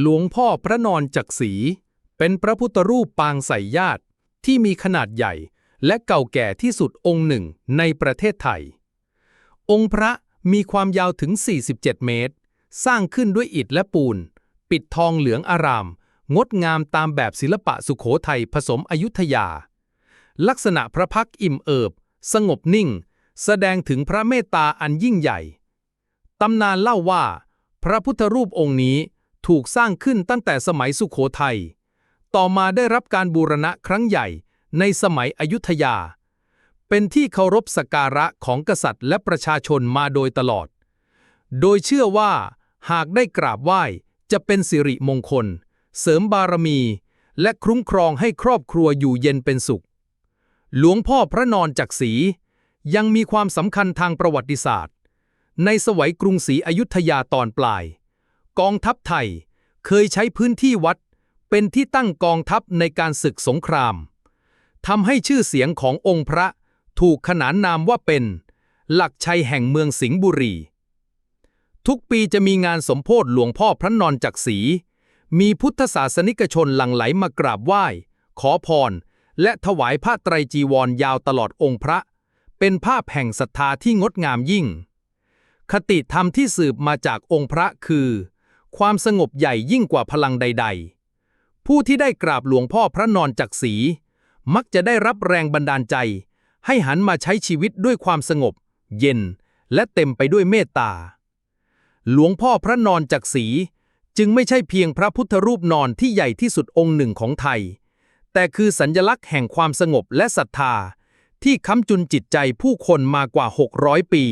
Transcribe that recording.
หลวงพ่อพระนอนจักรีเป็นพระพุทธรูปปางใส่ญาติที่มีขนาดใหญ่และเก่าแก่ที่สุดองค์หนึ่งในประเทศไทย องค์พระมีความยาวถึง 47 เมตร สร้างขึ้นด้วยอิฐและปูน ปิดทองเหลืองอาราม งดงามตามแบบศิลปะสุโขทัยผสมอยุธยา ลักษณะพระพักอิ่มเอิบ สงบนิ่ง แสดงถึงพระเมตตาอันยิ่งใหญ่ ตำนานเล่าว่า พระพุทธรูปองค์นี้ ถูกสร้างขึ้นตั้งแต่สมัยสุโขทัย ต่อมาได้รับการบูรณะครั้งใหญ่ในสมัยอยุธยา เป็นที่เคารพสักการะของกษัตริย์และประชาชนมาโดยตลอด โดยเชื่อว่าหากได้กราบไหว้จะเป็นสิริมงคล เสริมบารมี และคุ้มครองให้ครอบครัวอยู่เย็นเป็นสุข หลวงพ่อพระนอนจักรียังมีความสำคัญทางประวัติศาสตร์ ในสมัยกรุงศรีอยุธยาตอนปลาย กองทัพไทย เคยใช้พื้นที่วัดเป็นที่ตั้งกองทัพในการศึกสงครามทำให้ชื่อเสียงขององค์พระถูกขนานนามว่าเป็น หลักชัยแห่งเมืองสิงห์บุรี ทุกปีจะมีงานสมโพธิหลวงพ่อพระนอนจักรีมีพุทธศาสนิกชนหลั่งไหลมากราบไหว้ ขอพร และถวายผ้าไตรจีวรยาวตลอดองค์พระ เป็นภาพแห่งศรัทธาที่งดงามยิ่ง คติธรรมที่สืบมาจากองค์พระคือ ความสงบใหญ่ยิ่งกว่าพลังใด ๆ ผู้ที่ได้กราบหลวงพ่อพระนอนจักรีมักจะได้รับแรงบันดาลใจ ให้หันมาใช้ชีวิตด้วยความสงบ เย็น และเต็มไปด้วยเมตตา หลวงพ่อพระนอนจักรีจึงไม่ใช่เพียงพระพุทธรูปนอนที่ใหญ่ที่สุดองค์หนึ่งของไทย แต่คือสัญญลักษณ์แห่งความสงบและศรัทธา ที่ค้ำจุนจิตใจผู้คนมากว่า 600 ปี